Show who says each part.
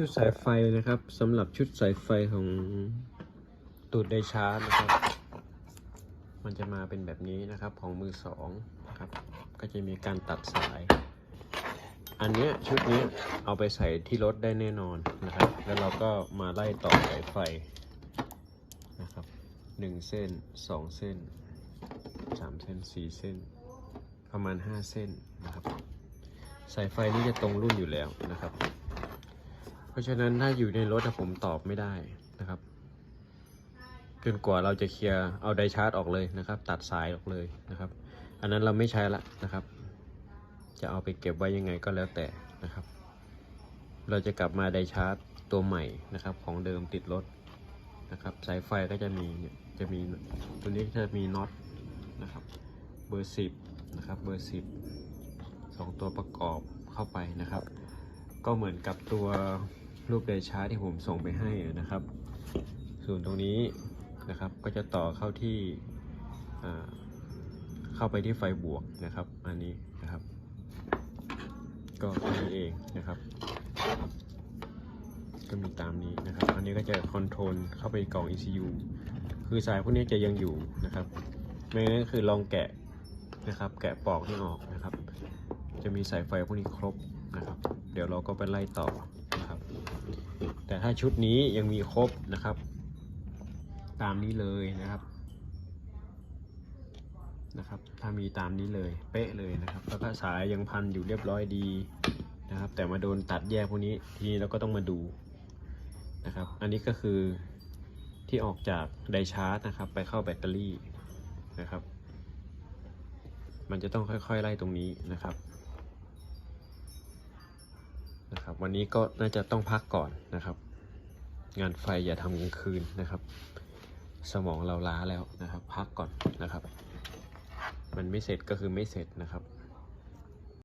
Speaker 1: ชุดสายไฟนะครับสำหรับชุดสายไฟของตูดไดชาร์จนะครับ มันจะมาเป็นแบบนี้นะครับของมือสองนะครับ ก็จะมีการตัดสาย อันเนี้ยชุดนี้เอาไปใส่ที่รถได้แน่นอนนะครับ แล้วเราก็มาไล่ต่อสายไฟนะครับหนึ่งเส้นสองเส้นสามเส้นสี่เส้น ประมาณห้าเส้นนะครับ สายไฟนี่จะตรงรุ่นอยู่แล้วนะครับ ราะฉะนั้นถ้าอยู่ในรถอะผมตอบไม่ได้นะครับ จนกว่าเราจะเคลียร์เอาไดชาร์จออกเลยนะครับ ตัดสายออกเลยนะครับ อันนั้นเราไม่ใช้ละนะครับ จะเอาไปเก็บไว้ยังไงก็แล้วแต่นะครับ เราจะกลับมาไดชาร์จตัวใหม่นะครับ ของเดิมติดรถนะครับ สายไฟก็จะมีเนี่ยจะมีตัวนี้จะมีน็อตนะครับ เบอร์สิบนะครับเบอร์สิบสองตัวประกอบเข้าไปนะครับ ก็เหมือนกับตัว รูปไดชาร์ที่ผมส่งไปให้นะครับ ส่วนตรงนี้นะครับก็จะต่อเข้าที่เข้าไปที่ไฟบวกนะครับ อันนี้นะครับ ก็อันนี้เองนะครับก็มีตามนี้นะครับ อันนี้ก็จะคอนโทรลเข้าไปกล่อง ECU คือสายพวกนี้จะยังอยู่นะครับไม่งั้นคือลองแกะนะครับ แกะปลอกนี่ออกนะครับ จะมีสายไฟพวกนี้ครบนะครับ เดี๋ยวเราก็ไปไล่ต่อ ถ้าชุดนี้ยังมีครบนะครับ ตามนี้เลยนะครับนะครับ ถ้ามีตามนี้เลยเป๊ะเลยนะครับ แล้วก็สายยังพันอยู่เรียบร้อยดีนะครับ แต่มาโดนตัดแยกพวกนี้ทีนี้เราก็ต้องมาดูนะครับ อันนี้ก็คือที่ออกจากไดชาร์จนะครับ ไปเข้าแบตเตอรี่นะครับ มันจะต้องค่อยๆไล่ตรงนี้นะครับนะครับ วันนี้ก็น่าจะต้องพักก่อนนะครับ งานไฟอย่าทำกลางคืนนะครับ สมองเราล้าแล้วนะครับ พักก่อนนะครับ มันไม่เสร็จก็คือไม่เสร็จนะครับ